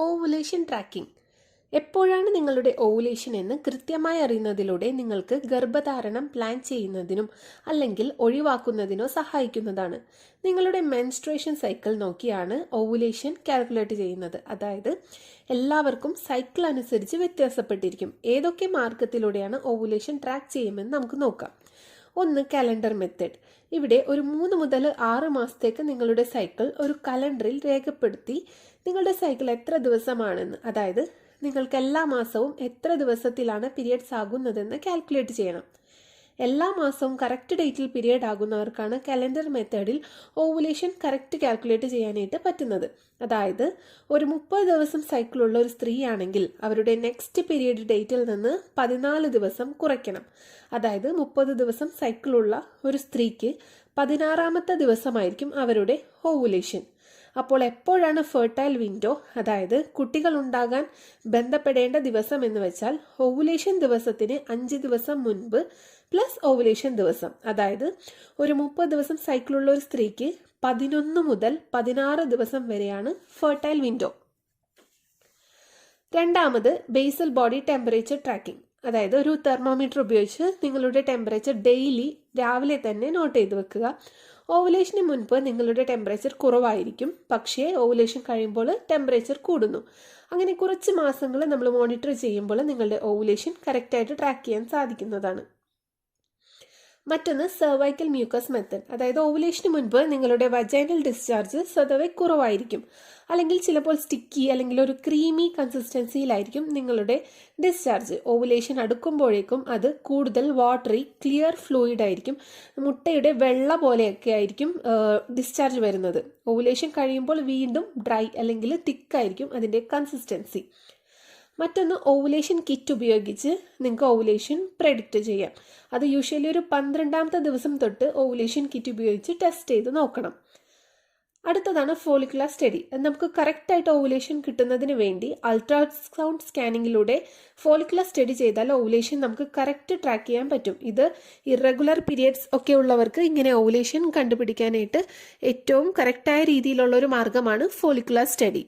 Ovulation tracking. എപ്പോഴാണ് നിങ്ങളുടെ ovulation എന്ന് കൃത്യമായി അറിയുന്നതിലൂടെ നിങ്ങൾക്ക് ഗർഭധാരണം പ്ലാൻ ചെയ്യുന്നതിനും അല്ലെങ്കിൽ ഒഴിവാക്കുന്നതിനോ സഹായിക്കുന്നതാണ്. നിങ്ങളുടെ മെൻസ്ട്രേഷൻ സൈക്കിൾ നോക്കിയാണ് ഓവുലേഷൻ കാൽക്കുലേറ്റ് ചെയ്യുന്നത്. അതായത് എല്ലാവർക്കും സൈക്കിൾ അനുസരിച്ച് വ്യത്യാസപ്പെട്ടിരിക്കും. ഏതൊക്കെ മാർഗത്തിലൂടെയാണ് ഓവുലേഷൻ ട്രാക്ക് ചെയ്യുമെന്ന് നമുക്ക് നോക്കാം. ഒന്ന് കലണ്ടർ മെത്തേഡ് ഇവിടെ ഒരു മൂന്ന് മുതൽ ആറ് മാസത്തേക്ക് നിങ്ങളുടെ സൈക്കിൾ ഒരു കലണ്ടറിൽ രേഖപ്പെടുത്തി നിങ്ങളുടെ സൈക്കിൾ എത്ര ദിവസമാണെന്ന് അതായത് നിങ്ങൾക്ക് എല്ലാ മാസവും എത്ര ദിവസത്തിലാണ് പീരിയഡ്സ് ആകുന്നതെന്ന് കാൽക്കുലേറ്റ് ചെയ്യണം. എല്ലാ മാസവും കറക്റ്റ് ഡേറ്റിൽ പീരിയഡ് ആകുന്നവർക്കാണ് കലണ്ടർ മെത്തേഡിൽ ഓവുലേഷൻ കറക്റ്റ് കാൽക്കുലേറ്റ് ചെയ്യാനായിട്ട് പറ്റുന്നത്. അതായത് ഒരു മുപ്പത് ദിവസം സൈക്കിളുള്ള ഒരു സ്ത്രീയാണെങ്കിൽ അവരുടെ നെക്സ്റ്റ് പീരിയഡ് ഡേറ്റിൽ നിന്ന് പതിനാല് ദിവസം കുറയ്ക്കണം. അതായത് മുപ്പത് ദിവസം സൈക്കിളുള്ള ഒരു സ്ത്രീക്ക് പതിനാറാമത്തെ ദിവസമായിരിക്കും അവരുടെ ഓവുലേഷൻ അപ്പോൾ എപ്പോഴാണ് ഫെർട്ടൈൽ വിൻഡോ അതായത് കുട്ടികൾ ഉണ്ടാകാൻ ബന്ധപ്പെടേണ്ട ദിവസം എന്ന് വെച്ചാൽ ഓവുലേഷൻ ദിവസത്തിന് അഞ്ച് ദിവസം മുൻപ് പ്ലസ് ഓവുലേഷൻ ദിവസം. അതായത് ഒരു മുപ്പത് ദിവസം സൈക്കിളുള്ള ഒരു സ്ത്രീക്ക് പതിനൊന്ന് മുതൽ പതിനാറ് ദിവസം വരെയാണ് ഫെർട്ടൈൽ വിൻഡോ രണ്ടാമത് ബേസൽ ബോഡി ടെമ്പറേച്ചർ ട്രാക്കിംഗ് അതായത് ഒരു തെർമോമീറ്റർ ഉപയോഗിച്ച് നിങ്ങളുടെ ടെമ്പറേച്ചർ ഡെയിലി രാവിലെ തന്നെ നോട്ട് ചെയ്ത് വെക്കുക. ഓവുലേഷന് മുൻപ് നിങ്ങളുടെ ടെമ്പറേച്ചർ കുറവായിരിക്കും. പക്ഷേ ഓവുലേഷൻ കഴിയുമ്പോൾ ടെമ്പറേച്ചർ കൂടുന്നു. അങ്ങനെ കുറച്ച് മാസങ്ങൾ നമ്മൾ മോണിറ്റർ ചെയ്യുമ്പോൾ നിങ്ങളുടെ ഓവുലേഷൻ കറക്റ്റായിട്ട് ട്രാക്ക് ചെയ്യാൻ സാധിക്കുന്നതാണ്. മറ്റൊന്ന് സെർവൈക്കൽ മ്യൂക്കസ് മെത്തഡ് അതായത് ഓവുലേഷന് മുൻപ് നിങ്ങളുടെ വജൈനൽ ഡിസ്ചാർജ് സ്വതവേ കുറവായിരിക്കും. അല്ലെങ്കിൽ ചിലപ്പോൾ സ്റ്റിക്കി അല്ലെങ്കിൽ ഒരു ക്രീമി കൺസിസ്റ്റൻസിയിലായിരിക്കും നിങ്ങളുടെ ഡിസ്ചാർജ് ഓവുലേഷൻ അടുക്കുമ്പോഴേക്കും അത് കൂടുതൽ വാട്ടറി ക്ലിയർ ഫ്ലൂയിഡ് ആയിരിക്കും. മുട്ടയുടെ വെള്ള പോലെയൊക്കെ ആയിരിക്കും ഡിസ്ചാർജ് വരുന്നത്. ഓവുലേഷൻ കഴിയുമ്പോൾ വീണ്ടും ഡ്രൈ അല്ലെങ്കിൽ തിക്കായിരിക്കും അതിന്റെ കൺസിസ്റ്റൻസി മറ്റൊന്ന് ഓവുലേഷൻ കിറ്റ് ഉപയോഗിച്ച് നിങ്ങൾക്ക് ഓവുലേഷൻ പ്രെഡിക്റ്റ് ചെയ്യാം. അത് യൂഷ്വലി ഒരു പന്ത്രണ്ടാമത്തെ ദിവസം തൊട്ട് ഓവുലേഷൻ കിറ്റ് ഉപയോഗിച്ച് ടെസ്റ്റ് ചെയ്ത് നോക്കണം. അടുത്തതാണ് ഫോളിക്കുലർ സ്റ്റഡി നമുക്ക് കറക്റ്റായിട്ട് ഓവുലേഷൻ കിട്ടുന്നതിന് വേണ്ടി അൾട്രാസൗണ്ട് സ്കാനിങ്ങിലൂടെ ഫോളിക്കുലർ സ്റ്റഡി ചെയ്താൽ ഓവുലേഷൻ നമുക്ക് കറക്റ്റ് ട്രാക്ക് ചെയ്യാൻ പറ്റും. ഇത് ഇറഗുലർ പീരിയഡ്സ് ഒക്കെ ഉള്ളവർക്ക് ഇങ്ങനെ ഓവുലേഷൻ കണ്ടുപിടിക്കാനായിട്ട് ഏറ്റവും കറക്റ്റായ രീതിയിലുള്ള ഒരു മാർഗമാണ് ഫോളിക്കുലർ സ്റ്റഡി